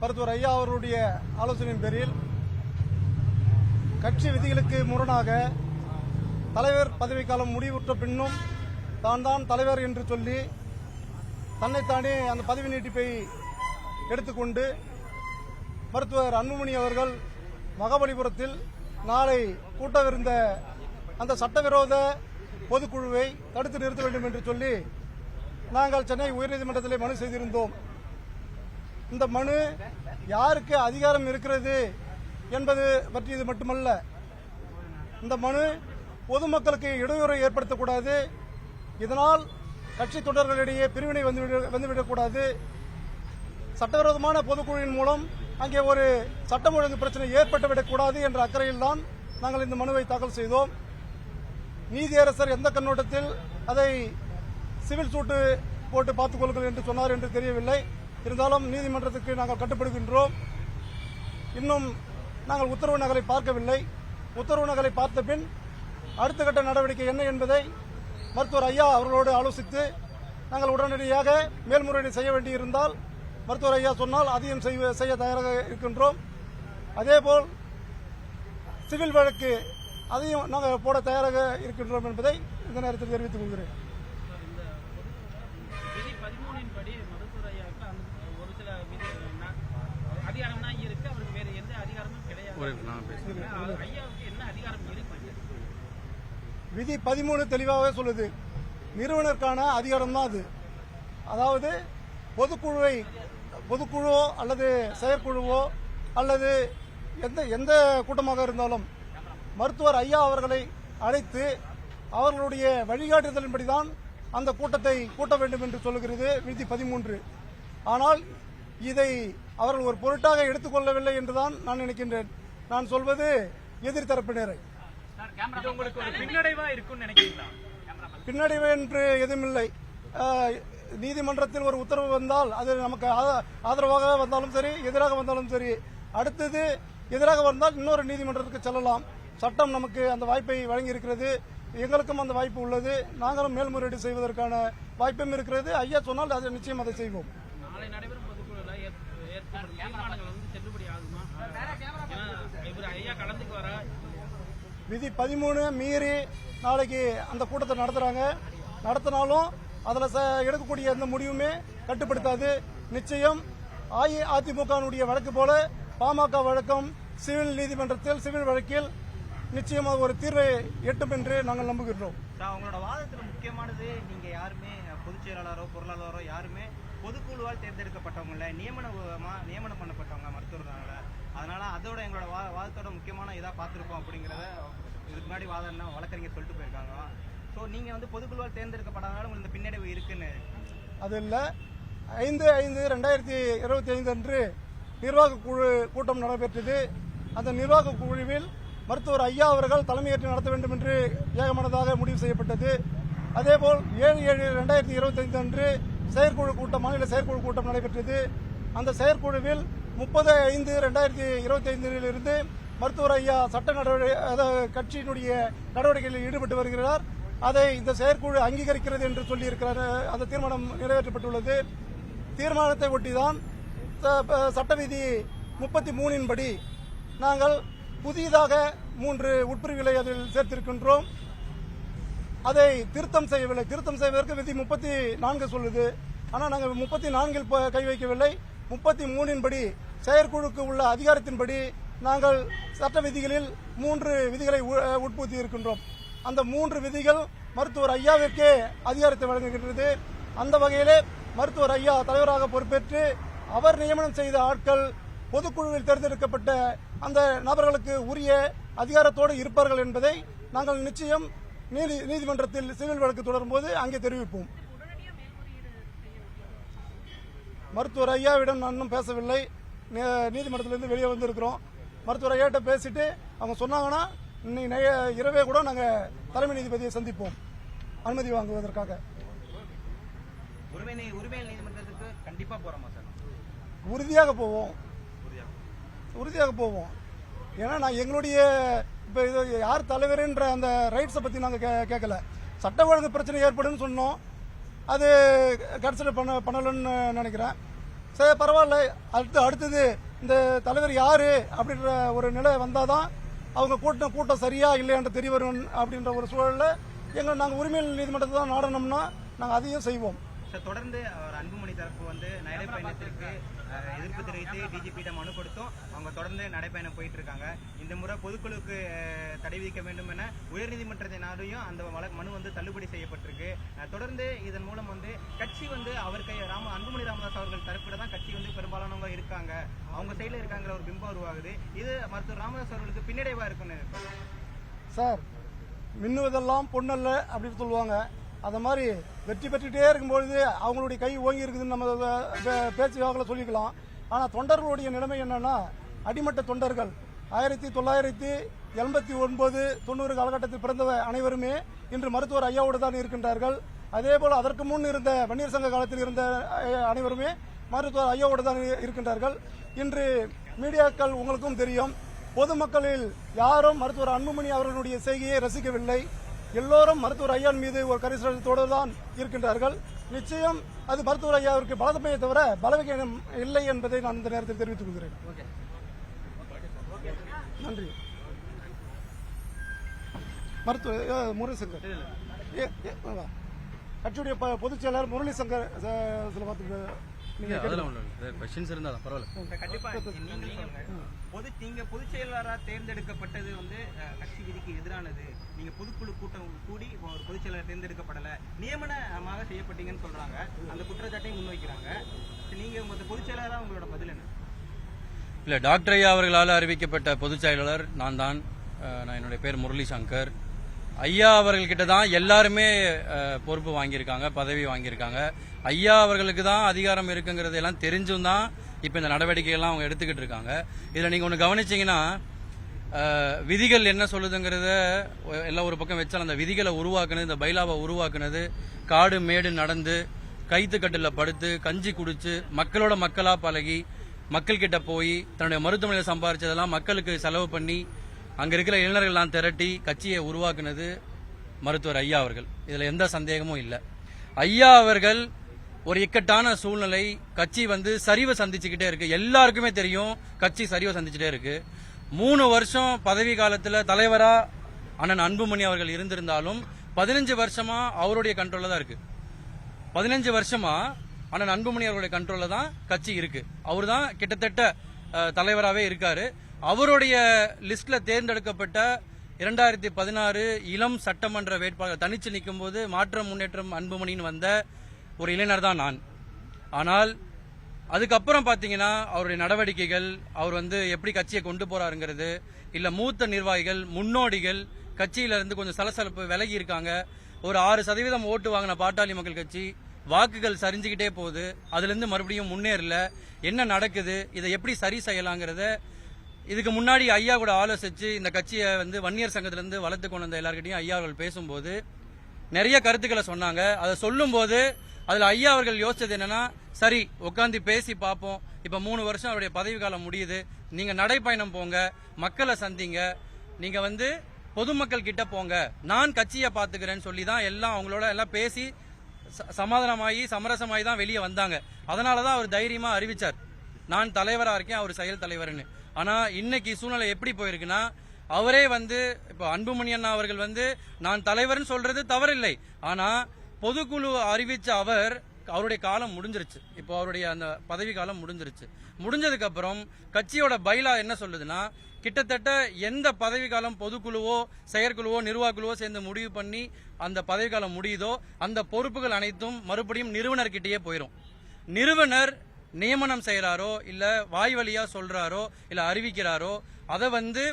மருத்துவர் ஐயா அவர்களுடைய ஆலோசனையின் பேரில் கட்சி விதிகளுக்கு முரணாக தலைவர் பதவிக்காலம் முடிவுற்ற பின்னும் தான் தான் தலைவர் என்று சொல்லி தன்னைத்தானே அந்த பதவி நீட்டிப்பை எடுத்துக்கொண்டு மருத்துவர் அன்புமணி அவர்கள் மகாபலிபுரத்தில் நாளை கூட்டவிருந்த அந்த சட்டவிரோத பொதுக்குழுவை தடுத்து நிறுத்த வேண்டும் என்று சொல்லி நாங்கள் சென்னை உயர்நீதிமன்றத்திலே மனு செய்திருந்தோம். இந்த மனு யாருக்கு அதிகாரம் இருக்கிறது என்பது பற்றி இது மட்டுமல்ல. இந்த மனு பொதுமக்களுக்கு இடையூறு ஏற்படுத்தக்கூடாது. இதனால் கட்சி தொண்டர்களிடையே பிரிவினை வந்துவிட- வந்துவிடக்கூடாது சட்டவிரோதமான பொதுக்குழுவின் மூலம் அங்கே ஒரு சட்டம் ஒழுங்கு பிரச்சனை ஏற்பட்டுவிடக்கூடாது என்ற அக்கறையில்தான் நாங்கள் இந்த மனுவை தாக்கல் செய்தோம். நீதியரசர் எந்த கண்ணோட்டத்தில் அதை சிவில் சூட்டு போட்டு பார்த்துக் கொள்ளுங்கள் என்று சொன்னார் என்று தெரியவில்லை. இருந்தாலும் நீதிமன்றத்துக்கு நாங்கள் கட்டுப்படுகின்றோம். இன்னும் நாங்கள் உத்தரவு நகலை பார்க்கவில்லை. உத்தரவு நகலை பார்த்த பின் அடுத்த கட்ட நடவடிக்கை என்ன என்பதை மருத்துவர் ஐயா அவர்களோடு ஆலோசித்து நாங்கள் உடனடியாக மேல்முறையீடு செய்ய வேண்டியிருந்தால் மருத்துவர் ஐயா சொன்னால் அதையும் செய்வ- செய்ய தயாராக இருக்கின்றோம். அதேபோல் சிவில் வழக்கு அதையும் நாங்கள் போட தயாராக இருக்கின்றோம் என்பதை இந்த நேரத்தில் தெரிவித்துக் கொள்கிறேன். விதி ஒரு சில அதிகாரம் தான் இருக்கு அவருக்கு வேற எந்த அதிகாரமும் கிடையாது ஐயாவுக்கு என்ன அதிகாரம் இருக்கு விதி பதிமூணு தெளிவாகவே சொல்லுது. நிறுவனருக்கான அதிகாரம் தான் அது. அதாவது பொதுக்குழுவை பொதுக்குழுவோ அல்லது செயற்குழுவோ அல்லது எந்த எந்த கூட்டமாக இருந்தாலும் மருத்துவர் ஐயா அவர்களை அழைத்து அவர்களுடைய வழிகாட்டுதலின்படிதான் அந்த கூட்டத்தை கூட்ட வேண்டும் என்று சொல்லுகிறது விதி பதிமூன்று. ஆனால் இதை அவர்கள் ஒரு பொருட்டாக எடுத்துக்கொள்ளவில்லை என்றுதான் நான் நினைக்கின்றேன். நான் சொல்வது எதிர்த்தரப்பினரை பின்னடைவா என்று எதுவுமில்லை. நீதிமன்றத்தில் ஒரு உத்தரவு வந்தால் அது நமக்கு ஆத- ஆதரவாக வந்தாலும் சரி எதிராக வந்தாலும் சரி. அடுத்தது எதிராக வந்தால் இன்னொரு நீதிமன்றத்துக்கு செல்லலாம். சட்டம் நமக்கு அந்த வாய்ப்பை வழங்கி இருக்கிறது எங்களுக்கும் அந்த வாய்ப்பு உள்ளது. நாங்களும் மேல்முறையீடு செய்வதற்கான வாய்ப்பும் இருக்கிறது. ஐயா சொன்னால் அது நிச்சயம் அதை செய்வோம். தீர்மானங்கள் வந்து செல்லுபடி ஆகுமா இவர் ஐயா கலந்துக்கு வர விதி பதிமூணு மீறி நாளைக்கு அந்த கூட்டத்தை நடத்துறாங்க. நடத்தினாலும் அதில் ச எடுக்கக்கூடிய எந்த முடிவுமே கட்டுப்படுத்தாது. நிச்சயம் அஇஅதிமுகனுடைய வழக்கு போல பாமக வழக்கம் சிவில் நீதிமன்றத்தில் சிவில் வழக்கில் நிச்சயமாக ஒரு தீர்வை எட்டும் என்று நாங்கள் நம்புகின்றோம். உங்களோட முக்கியமானது நீங்கள் யாருமே பொதுச் செயலாளரோ பொருளாளரோ யாருமே பொதுக்குழுவால் தேர்ந்தெடுக்கப்பட்டவங்கள நியமனமா நியமனம் பண்ணப்பட்டவங்க மருத்துவர்களால். அதனால அதோட எங்களோட வா வாதத்தோட முக்கியமான இதாக பார்த்துருப்போம் அப்படிங்கிறத இதுக்கு முன்னாடி வாதம்னா வழக்கறிஞர் சொல்லிட்டு போயிருக்காங்க. ஸோ நீங்கள் வந்து பொதுக்குழுவால் தேர்ந்தெடுக்கப்படாதனால உங்களுக்கு இந்த பின்னடைவு இருக்குன்னு. அது இல்லை. ஐந்து ஐந்து ரெண்டாயிரத்தி இருபத்தி ஐந்து அன்று நிர்வாக குழு கூட்டம் நடைபெற்றது. அந்த நிர்வாக குழுவில் மருத்துவர் ஐயா அவர்கள் தலைமையேற்று நடத்த வேண்டும் என்று ஏகமனதாக முடிவு செய்யப்பட்டது. அதேபோல் ஏழு ஏழு ரெண்டாயிரத்தி இருபத்தைந்து அன்று செயற்குழு கூட்டம் மாநில செயற்குழு கூட்டம் நடைபெற்றது. அந்த செயற்குழுவில் முப்பது ஐந்து ரெண்டாயிரத்தி இருபத்தி ஐந்திலிருந்து மருத்துவர் ஐயா சட்ட நடவடிக்கை அதாவது கட்சியினுடைய நடவடிக்கைகளில் ஈடுபட்டு வருகிறார். அதை இந்த செயற்குழு அங்கீகரிக்கிறது என்று சொல்லியிருக்கிறார். அந்த தீர்மானம் நிறைவேற்றப்பட்டுள்ளது. தீர்மானத்தை ஒட்டிதான் ச- சட்ட விதி முப்பத்தி மூணின்படி நாங்கள் புதிதாக மூன்று உட்பிரிவுகளை அதில் சேர்த்திருக்கின்றோம். அதை திருத்தம் செய்யவில்லை. திருத்தம் செய்வதற்கு விதி முப்பத்தி நான்கு சொல்லுது. ஆனால் நாங்கள் முப்பத்தி நான்கில் கை வைக்கவில்லை. முப்பத்தி மூணின்படி செயற்குழுக்கு உள்ள அதிகாரத்தின்படி நாங்கள் சட்ட விதிகளில் மூன்று விதிகளை உ- இருக்கின்றோம் அந்த மூன்று விதிகள் மருத்துவர் ஐயாவிற்கே அதிகாரத்தை வழங்குகின்றது. அந்த வகையிலே மருத்துவர் ஐயா தலைவராக பொறுப்பேற்று அவர் நியமனம் செய்த ஆட்கள் பொதுக்குழுவில் தேர்ந்தெடுக்கப்பட்ட அந்த நபர்களுக்கு உரிய அதிகாரத்தோடு இருப்பார்கள் என்பதை நாங்கள் நிச்சயம் நீதி நீதிமன்றத்தில் சிவில் வழக்கு தொடரும்போது அங்கே தெரிவிப்போம். மருத்துவர் ஐயாவிடம் நான் இன்னும் பேசவில்லை. நீதிமன்றத்திலிருந்து வெளியே வந்திருக்கிறோம். மருத்துவர் ஐயாட்ட பேசிட்டு அவங்க சொன்னாங்கன்னா இன்னைக்கு இரவே கூட நாங்கள் தலைமை நீதிபதியை சந்திப்போம். அனுமதி வாங்குவதற்காக. உறுதியாக போவோம். உறுதியாக போவோம். ஏன்னா நான் எங்களுடைய இப்போ இது யார் தலைவருன்ற அந்த ரைட்ஸை பற்றி நாங்கள் கே கேட்கல சட்ட ஒழுங்கு பிரச்சனை ஏற்படும்னு சொன்னோம். அது கடைசியில் பண்ண பண்ணலன்னு நினைக்கிறேன். சரி பரவாயில்ல. அடுத்து அடுத்தது இந்த தலைவர் யார் அப்படின்ற ஒரு நிலை வந்தால் தான் அவங்க கூட்டம் கூட்டம் சரியா இல்லையான்ற தெரிய வரும் அப்படின்ற ஒரு சூழலில் எங்களை நாங்கள் உரிமை நீதிமன்றத்தை தான் நாடணும்னா நாங்கள் அதையும் செய்வோம். சார் தொடர்ந்து அவர் அன்புமணி தரப்பு வந்து நடைப்பயணத்திற்கு எதிர்ப்பு தெரிவித்து டிஜிபியிடம் மனு கொடுத்தும். அவங்க தொடர்ந்து நடைப்பயணம் போயிட்டு இருக்காங்க இந்த முறை பொதுக்குழுக்கு தடை விதிக்க வேண்டும் என உயர்நீதிமன்றத்தினாலையும் அந்த வழ- மனு வந்து தள்ளுபடி செய்யப்பட்டிருக்கு. தொடர்ந்து இதன் மூலம் வந்து கட்சி வந்து அவர் கை ராம அன்புமணி ராமதாஸ் அவர்கள் தரப்பில் தான் கட்சி வந்து பெரும்பாலானவங்க இருக்காங்க. அவங்க சைடில் இருக்காங்கிற ஒரு பிம்பம் உருவாகுது. இது மருத்துவர் ராமதாஸ் அவர்களுக்கு பின்னடைவாக இருக்குன்னு சார் மின்னுவதெல்லாம் பொண்ணல்ல அப்படின்னு சொல்லுவாங்க. அந்த மாதிரி வெற்றி பெற்றுட்டே இருக்கும்பொழுது அவங்களுடைய கை ஓங்கி இருக்குதுன்னு நம்ம பேச்சு வாக்கில் சொல்லிக்கலாம். ஆனால் தொண்டர்களுடைய நிலைமை என்னன்னா அடிமட்ட தொண்டர்கள். ஆயிரத்தி தொள்ளாயிரத்தி எண்பத்தி ஒன்பது தொண்ணூறு காலகட்டத்தில் பிறந்த அனைவருமே இன்று மருத்துவர் ஐயாவோடு தான் இருக்கின்றார்கள். அதே போல் அதற்கு முன் இருந்த வன்னியர் சங்க காலத்தில் இருந்த அனைவருமே மருத்துவர் ஐயாவோடு தான் இருக்கின்றார்கள். இன்று மீடியாக்கள் உங்களுக்கும் தெரியும் பொதுமக்களில் யாரும் மருத்துவர் அன்புமணி அவர்களுடைய செய்கையை ரசிக்கவில்லை. எல்லோரும் மருத்துவர் ஐயான் மீது ஒரு கரிசனத்தோடு தான் இருக்கின்றார்கள். நிச்சயம் அது மருத்துவர் ஐயாவிற்கு பலதமையை தவிர பலவீனம் இல்லை என்பதை நான் இந்த நேரத்தில் தெரிவித்துக் கொள்கிறேன். நன்றி. மருத்துவ முரளிசங்கர். சங்கர் ஏ- கட்சியுடைய ப- பொதுச் செயலாளர் முரளிசங்கர் சில பார்த்து அதெல்லாம் ஒன்றும் இல்லை. கொஸ்டின்ஸ் இருந்தால் தான் பரவாயில்ல. இப்ப கண்டிப்பா. நீங்களும் சொல்லுங்க பொது நீங்க பொதுச் தேர்ந்தெடுக்கப்பட்டது வந்து கட்சி விதிக்கு எதிரானது. நீங்க பொதுக்குழு கூட்டம் கூடி இப்போ ஒரு பொதுச் செயலாளர் தேர்ந்தெடுக்கப்படல. நியமனமாக செய்யப்பட்டீங்கன்னு சொல்றாங்க. அந்த குற்றச்சாட்டையும் முன்வைக்கிறாங்க. நீங்க உங்க பொதுச் செயலாளரா உங்களோட பதில் என்ன? இல்லை டாக்டர் ஐயா அவர்களால் அறிவிக்கப்பட்ட பொதுச் செயலாளர் நான் தான். நான் என்னுடைய பேர் முரளி சங்கர் ஐயா அவர்கள்கிட்ட தான் எல்லாருமே பொறுப்பு வாங்கியிருக்காங்க பதவி வாங்கியிருக்காங்க. ஐயா அவர்களுக்கு தான் அதிகாரம் இருக்குங்கிறது எல்லாம் தெரிஞ்சும் தான் இப்போ இந்த நடவடிக்கைகள்லாம் அவங்க எடுத்துக்கிட்டு இருக்காங்க. இதில் நீங்கள் ஒன்று கவனிச்சிங்கன்னா விதிகள் என்ன சொல்லுதுங்கிறத எல்லாம் ஒரு பக்கம் வச்சாலும் அந்த விதிகளை உருவாக்குனது இந்த பைலாவை உருவாக்குனது காடு மேடு நடந்து கைத்துக்கட்டில் படுத்து கஞ்சி குடிச்சு மக்களோட மக்களாக பழகி மக்கள்கிட்ட போய் தன்னுடைய மருத்துவமனையில் சம்பாரிச்சதெல்லாம் மக்களுக்கு செலவு பண்ணி அங்க இருக்கிற இளைஞர்கள்லாம் திரட்டி கட்சியை உருவாக்குனது மருத்துவர் ஐயா அவர்கள். இதுல எந்த சந்தேகமும் இல்லை. ஐயா அவர்கள் ஒரு இக்கட்டான சூழ்நிலை கட்சி வந்து சரிவை சந்திச்சுக்கிட்டே இருக்கு. எல்லாருக்குமே தெரியும் கட்சி சரிவை சந்திச்சுட்டே இருக்கு. மூணு வருஷம் பதவி காலத்துல தலைவரா அண்ணன் அன்புமணி அவர்கள் இருந்திருந்தாலும் பதினஞ்சு வருஷமா அவருடைய கண்ட்ரோல தான் இருக்கு. பதினஞ்சு வருஷமா அண்ணன் அன்புமணி அவர்களுடைய கண்ட்ரோல தான் கட்சி இருக்கு. அவர் தான் கிட்டத்தட்ட தலைவராகவே இருக்காரு. அவருடைய லிஸ்டில் தேர்ந்தெடுக்கப்பட்ட இரண்டாயிரத்தி பதினாறு இளம் சட்டமன்ற வேட்பாளர் தனிச்சு நிற்கும் போது மாற்றம் முன்னேற்றம் அன்புமணின்னு வந்த ஒரு இளைஞர் தான் நான். ஆனால் அதுக்கப்புறம் பார்த்தீங்கன்னா அவருடைய நடவடிக்கைகள் அவர் வந்து எப்படி கட்சியை கொண்டு போறாருங்கிறது இல்லை மூத்த நிர்வாகிகள் முன்னோடிகள் கட்சியில இருந்து கொஞ்சம் சலசலப்பு விலகி இருக்காங்க. ஒரு ஆறு சதவீதம் ஓட்டு வாங்கின பாட்டாளி மக்கள் கட்சி வாக்குகள் சரிஞ்சுக்கிட்டே போகுது. அதுலேருந்து மறுபடியும் முன்னேறல. என்ன நடக்குது? இதை எப்படி சரி செய்யலாங்கிறத இதுக்கு முன்னாடி ஐயா கூட ஆலோசிச்சு இந்த கட்சியை வந்து வன்னியர் சங்கத்திலேருந்து வளர்த்து கொண்டு வந்த எல்லார்கிட்டையும் ஐயா அவர்கள் பேசும்போது நிறைய கருத்துக்களை சொன்னாங்க. அதை சொல்லும்போது அதுல ஐயா அவர்கள் யோசிச்சது என்னன்னா சரி உட்காந்து பேசி பார்ப்போம். இப்ப மூணு வருஷம் அவருடைய பதவி காலம் முடியுது. நீங்க நடைப்பயணம் போங்க மக்களை சந்திங்க. நீங்க வந்து பொதுமக்கள் கிட்ட போங்க. நான் கட்சியை பாத்துக்கிறேன்னு சொல்லி தான் எல்லாம் அவங்களோட எல்லாம் பேசி ச- சமாதானமாகி சமரசமாகி தான் வெளியே வந்தாங்க. அதனால தான் அவர் தைரியமா அறிவிச்சார். நான் தலைவராக இருக்கேன் அவர் செயல் தலைவர்னு. ஆனால் இன்னைக்கு சூழ்நிலை எப்படி போயிருக்குன்னா அவரே வந்து இப்போ அன்புமணி அண்ணா அவர்கள் வந்து நான் தலைவர்னு சொல்றது தவறில்லை. ஆனால் பொதுக்குழு அறிவித்த அவர் அவருடைய காலம் முடிஞ்சிருச்சு. இப்போ அவருடைய அந்த பதவி காலம் முடிஞ்சிருச்சு. முடிஞ்சதுக்கு அப்புறம் கட்சியோட பைலா என்ன சொல்லுதுன்னா கிட்டத்தட்ட எந்த பதவி காலம் பொதுக்குழுவோ செயற்குழுவோ நிர்வாகக்குழுவோ சேர்ந்து முடிவு பண்ணி அந்த பதவி காலம் முடியுதோ அந்த பொறுப்புகள் அனைத்தும் மறுபடியும் நிறுவனர்கிட்டயே போயிடும் நிறுவனர் நியமனம் செய்கிறாரோ இல்லை வாய் வழியா சொல்றாரோ இல்லை அறிவிக்கிறாரோ அதை வந்து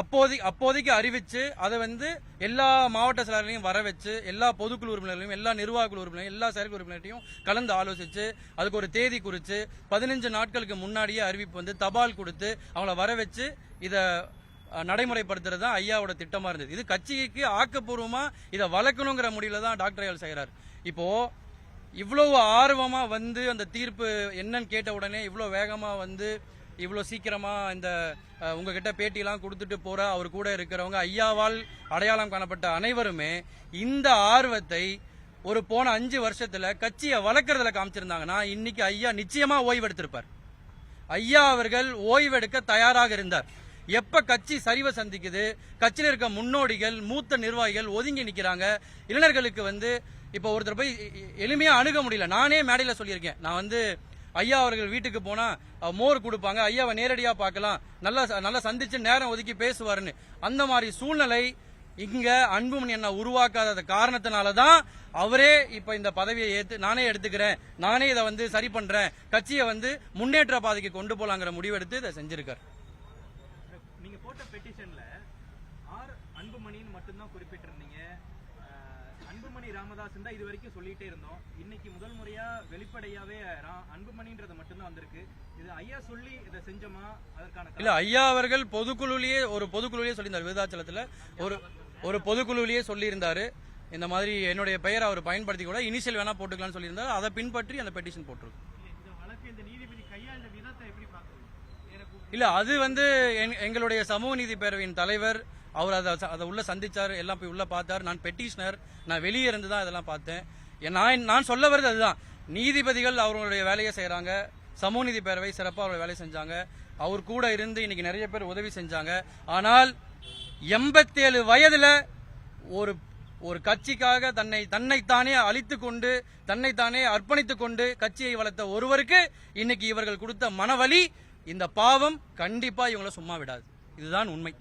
அப்போதை அப்போதைக்கு அறிவிச்சு அதை வந்து எல்லா மாவட்ட செயலாளர்களையும் வர வச்சு எல்லா பொதுக்குழு உறுப்பினர்களையும் எல்லா நிர்வாக குழு உறுப்பினர்களையும் எல்லா செயற்குழு உறுப்பினர்கிட்டையும் கலந்து ஆலோசிச்சு அதுக்கு ஒரு தேதி குறித்து பதினஞ்சு நாட்களுக்கு முன்னாடியே அறிவிப்பு வந்து தபால் கொடுத்து அவங்கள வர வச்சு இதை நடைமுறைப்படுத்துறது தான் ஐயாவோட திட்டமாக இருந்தது. இது கட்சிக்கு ஆக்கப்பூர்வமாக இதை வளர்க்கணுங்கிற முடிவில் தான் டாக்டர் ஐயால் செய்கிறார். இப்போது இவ்வளவு ஆர்வமா வந்து அந்த தீர்ப்பு என்னன்னு கேட்ட உடனே இவ்வளவு வேகமா வந்து இவ்வளவு சீக்கிரமா இந்த அஹ், உங்ககிட்ட பேட்டியெல்லாம் கொடுத்துட்டு போற அவர் கூட இருக்கிறவங்க ஐயாவால் அடையாளம் காணப்பட்ட அனைவருமே இந்த ஆர்வத்தை ஒரு போன அஞ்சு வருஷத்துல கட்சியை வளர்க்கறதுல காமிச்சிருந்தாங்கன்னா இன்னைக்கு ஐயா நிச்சயமா ஓய்வெடுத்திருப்பார். ஐயா அவர்கள் ஓய்வெடுக்க தயாராக இருந்தார். எப்ப கட்சி சரிவை சந்திக்குது கட்சியில் இருக்க முன்னோடிகள் மூத்த நிர்வாகிகள் ஒதுங்கி நிக்கிறாங்க இளைஞர்களுக்கு வந்து இப்போ ஒருத்தர் போய் எளிமையாக அணுக முடியல. நானே மேடையில் சொல்லியிருக்கேன். நான் வந்து ஐயா அவர்கள் வீட்டுக்கு போனால் மோர் கொடுப்பாங்க. ஐயாவை நேரடியாக பார்க்கலாம். நல்லா ச- நல்லா சந்திச்சு நேரம் ஒதுக்கி பேசுவாருன்னு. அந்த மாதிரி சூழ்நிலை இங்க அன்புமணி என்ன உருவாக்காத காரணத்தினால தான் அவரே இப்ப இந்த பதவியை ஏத்து நானே எடுத்துக்கிறேன். நானே இதை வந்து சரி பண்றேன். கட்சியை வந்து முன்னேற்ற பாதைக்கு கொண்டு போலாங்கிற முடிவெடுத்து இதை செஞ்சிருக்காரு. நீங்க போட்ட பெட்டிஷன்ல ஆர் அன்புமணின்னு மட்டும்தான் குறிப்பிட்டிருந்தீங்க. அன்புமணி ராமதாஸ் தான் இது வரைக்கும் சொல்லிட்டே இருந்தோம். இன்னைக்கு முதல் முறையா வெளிப்படையாவே அன்புமணின்றது மட்டும்தான் வந்திருக்கு. இது ஐயா சொல்லி இதை செஞ்சோமா? அதற்கான இல்ல ஐயா அவர்கள் பொதுக்குழுலயே ஒரு பொதுக்குழுலயே சொல்லியிருந்தார் விருதாச்சலத்துல. ஒரு ஒரு பொதுக்குழுலயே சொல்லியிருந்தாரு. இந்த மாதிரி என்னுடைய பெயரை அவர் பயன்படுத்தி கூட இனிஷியல் வேணா போட்டுக்கலாம்னு சொல்லியிருந்தாரு. அதை பின்பற்றி அந்த பெட்டிஷன் போட்டிருக்கோம் இந்த வழக்கு இந்த நீதிபதி கையாண்ட விதத்தை எப்படி பார்க்குறீங்க எனக்கு இல்ல அது வந்து எங்க- எங்களுடைய சமூக நீதி பேரவையின் தலைவர் அவர் அதை அதை உள்ளே சந்தித்தார் எல்லாம் போய் உள்ளே பார்த்தார். நான் பெட்டிஷனர் நான் வெளியே இருந்து தான் இதெல்லாம் பார்த்தேன். நான் நான் சொல்ல வருது அதுதான். நீதிபதிகள் அவர்களுடைய வேலையை செய்கிறாங்க சமூக நீதி பேரவை சிறப்பாக அவருடைய வேலையை செஞ்சாங்க. அவர் கூட இருந்து இன்னைக்கு நிறைய பேர் உதவி செஞ்சாங்க. ஆனால் எண்பத்தேழு வயதில் ஒரு ஒரு கட்சிக்காக தன்னை தன்னைத்தானே அழித்து கொண்டு தன்னைத்தானே அர்ப்பணித்து கொண்டு கட்சியை வளர்த்த ஒருவருக்கு இன்னைக்கு இவர்கள் கொடுத்த மனவலி இந்த பாவம் கண்டிப்பாக இவங்கள சும்மா விடாது. இதுதான் உண்மை.